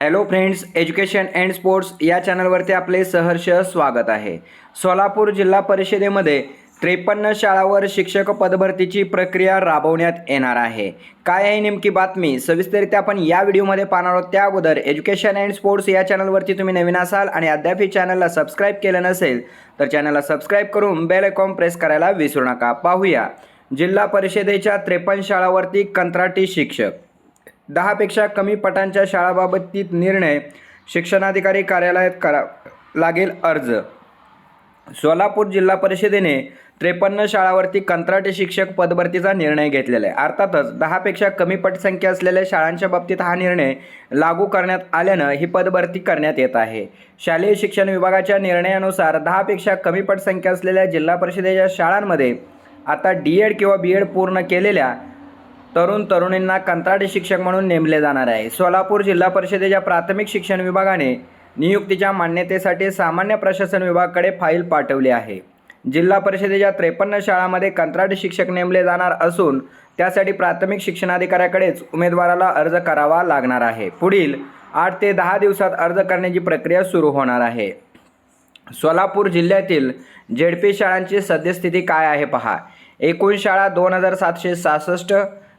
Hello friends education and sports या चॅनलवरती आपले सहर्ष स्वागत आहे. सोलापूर जिल्हा परिषदेमध्ये त्रेपन्न शाळावर शिक्षक पदभरतीची प्रक्रिया राबवण्यात येणार आहे. काय आहे नेमकी बातमी? सविस्तरित्या आपण या व्हिडिओमध्ये पाहणार आहोत. त्या अगोदर एज्युकेशन अँड स्पोर्ट्स या चॅनलवरती तुम्ही नवीन असाल आणि अद्याप चॅनलला सबस्क्राईब केलं नसेल तर चॅनलला सबस्क्राईब करून बेल आयकॉन प्रेस करायला विसरू नका. पाहूया. जिल्हा परिषदेच्या त्रेपन्न शाळावरती कंत्राटी शिक्षक. दहापेक्षा कमी पटांच्या शाळाबाबतीत निर्णय शिक्षणाधिकारी कार्यालयात करा लागेल अर्ज. सोलापूर जिल्हा परिषदेने त्रेपन्न शाळावरती कंत्राटी शिक्षक पदभरतीचा निर्णय घेतलेला आहे. अर्थातच दहापेक्षा कमी पटसंख्या असलेल्या शाळांच्या बाबतीत हा निर्णय लागू करण्यात आल्यानं ही पदभरती करण्यात येत आहे. शालेय शिक्षण विभागाच्या निर्णयानुसार दहापेक्षा कमी पटसंख्या असलेल्या जिल्हा परिषदेच्या शाळांमध्ये आता डी एड किंवा बी एड पूर्ण केलेल्या तरुण तरुणींना कंत्राटी शिक्षक म्हणून नेमले जाणार आहे. सोलापूर जिल्हा परिषदेच्या प्राथमिक शिक्षण विभागाने नियुक्तीच्या मान्यतेसाठी सामान्य प्रशासन विभागाकडे फाईल पाठवली आहे. जिल्हा परिषदेच्या त्रेपन्न शाळांमध्ये कंत्राटी शिक्षक नेमले जाणार असून त्यासाठी प्राथमिक शिक्षणाधिकाऱ्याकडेच उमेदवाराला अर्ज करावा लागणार आहे. पुढील आठ ते दहा दिवसात अर्ज करण्याची प्रक्रिया सुरू होणार आहे. सोलापूर जिल्ह्यातील झेडपी शाळांची सद्यस्थिती काय आहे पहा. एकूण शाळा दोन हजार सातशे सहासष्ट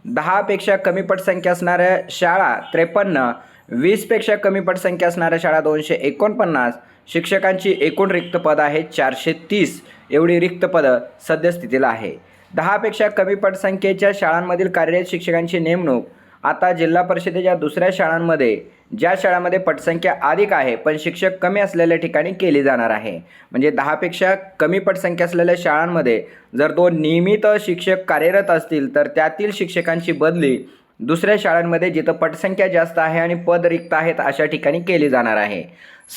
दहापेक्षा कमी पटसंख्या असणाऱ्या शाळा त्रेपन्न वीसपेक्षा कमी पटसंख्या असणाऱ्या शाळा दोनशे एकोणपन्नास शिक्षकांची एकूण रिक्त पदं आहेत चारशे तीस एवढी रिक्त पदं सद्यस्थितीला आहे. दहापेक्षा कमी पटसंख्येच्या शाळांमधील कार्यरत शिक्षकांची नेमणूक आता जिल्हा परिषदेच्या दुसऱ्या शाळांमध्ये ज्या शाळांमध्ये पटसंख्या अधिक आहे पण शिक्षक कमी असलेल्या ठिकाणी केली जाणार आहे. म्हणजे दहापेक्षा कमी पटसंख्या असलेल्या शाळांमध्ये जर दोन नियमित शिक्षक कार्यरत असतील तर त्यातील शिक्षकांची बदली दुसऱ्या शाळांमध्ये जिथं पटसंख्या जास्त आहे आणि पद रिक्त आहेत अशा ठिकाणी केली जाणार आहे.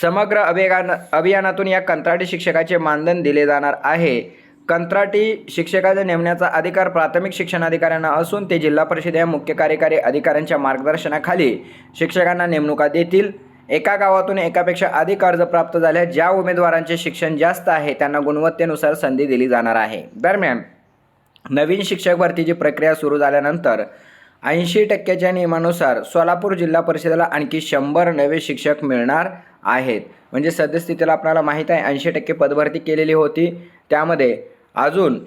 समग्र अभियान अभियानातून या कंत्राटी शिक्षकाचे मानधन दिले जाणार आहे. कंत्राटी शिक्षकाचा नेमण्याचा अधिकार प्राथमिक शिक्षणाधिकाऱ्यांना असून ते जिल्हा परिषद या मुख्य कार्यकारी अधिकाऱ्यांच्या मार्गदर्शनाखाली शिक्षकांना नेमणुका देतील. एका गावातून एकापेक्षा अधिक अर्ज प्राप्त झाल्या ज्या उमेदवारांचे शिक्षण जास्त आहे त्यांना गुणवत्तेनुसार संधी दिली जाणार आहे. दरम्यान नवीन शिक्षक भरतीची प्रक्रिया सुरू झाल्यानंतर ऐंशी टक्क्याच्या नियमानुसार सोलापूर जिल्हा परिषदेला आणखी शंभर नवे शिक्षक मिळणार आहेत. म्हणजे सद्यस्थितीला आपल्याला माहीत आहे ऐंशी टक्के पदभरती केलेली होती. त्यामध्ये अजून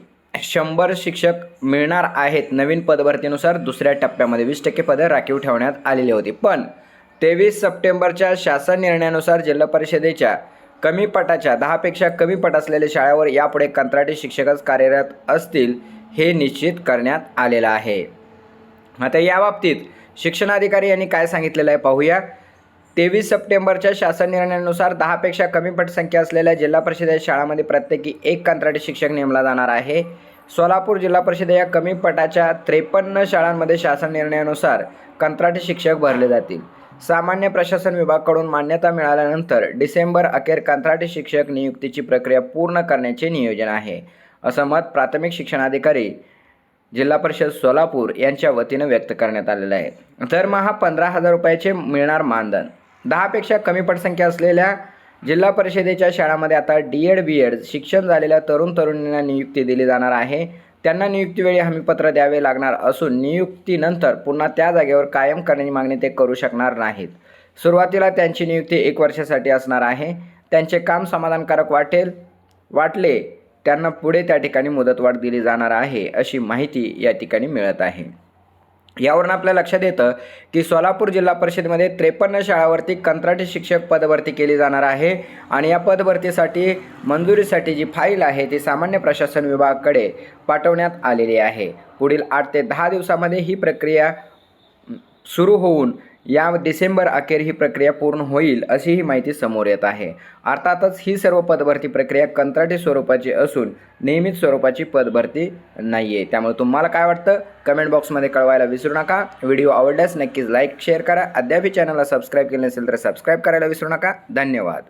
शंभर शिक्षक मिळणार आहेत नवीन पदभरतीनुसार. दुसऱ्या टप्प्यामध्ये वीस टक्के पदं राखीव ठेवण्यात आलेली होती. पण तेवीस सप्टेंबरच्या शासन निर्णयानुसार जिल्हा परिषदेच्या कमी पटाच्या दहापेक्षा कमी पट असलेल्या शाळेवर यापुढे कंत्राटी शिक्षकच कार्यरत असतील हे निश्चित करण्यात आलेलं आहे. आता या बाबतीत शिक्षणाधिकारी यांनी काय सांगितलेलं आहे पाहूया. तेवीस सप्टेंबरच्या शासन निर्णयानुसार दहापेक्षा कमी पटसंख्या असलेल्या जिल्हा परिषदेच्या शाळांमध्ये प्रत्येकी एक कंत्राटी शिक्षक नेमला जाणार आहे. सोलापूर जिल्हा परिषद या कमी पटाच्या त्रेपन्न शाळांमध्ये शासन निर्णयानुसार कंत्राटी शिक्षक भरले जातील. सामान्य प्रशासन विभागाकडून मान्यता मिळाल्यानंतर डिसेंबर अखेर कंत्राटी शिक्षक नियुक्तीची प्रक्रिया पूर्ण करण्याचे नियोजन आहे. असं मत प्राथमिक शिक्षणाधिकारी जिल्हा परिषद सोलापूर यांच्या वतीनं व्यक्त करण्यात आलेलं आहे. दरमहा पंधरा हजार रुपयाचे मिळणार मानधन. दहापेक्षा कमी पटसंख्या असलेल्या जिल्हा परिषदेच्या शाळांमध्ये आता डी एड बी एड शिक्षण झालेल्या तरुण तरुणींना नियुक्ती दिली जाणार आहे. त्यांना नियुक्तीवेळी हमीपत्र द्यावे लागणार असून नियुक्तीनंतर पुन्हा त्या जागेवर कायम करण्याची मागणी ते करू शकणार नाहीत. सुरुवातीला त्यांची नियुक्ती एक वर्षासाठी असणार आहे. त्यांचे काम समाधानकारक वाटेल वाटले त्यांना पुढे त्या ठिकाणी मुदतवाढ दिली जाणार आहे अशी माहिती या ठिकाणी मिळत आहे. यावरून आपल्या लक्षात येतं की सोलापूर जिल्हा परिषदेमध्ये त्रेपन्न शाळावरती कंत्राटी शिक्षक पदभरती केली जाणार आहे. आणि या पदभरतीसाठी मंजुरीसाठी जी फाईल आहे ती सामान्य प्रशासन विभागाकडे पाठवण्यात आलेली आहे. पुढील आठ ते दहा दिवसामध्ये ही प्रक्रिया सुरू होऊन या डिसेंबर अखेर ही प्रक्रिया पूर्ण होईल अशी ही माहिती समोर येत आहे. अर्थातच ही सर्व पदभरती प्रक्रिया कंत्राटी स्वरूपाची असून नियमित स्वरूपाची पदभरती नाही आहे त्यामुळे तुम्हाला काय वाटतं? कमेंट बॉक्समध्ये कळवायला विसरू नका. व्हिडिओ आवडल्यास नक्कीच लाईक शेअर करा. अद्याप चॅनलला सबस्क्राईब केले नसेल तर सबस्क्राईब करायला विसरू नका. धन्यवाद.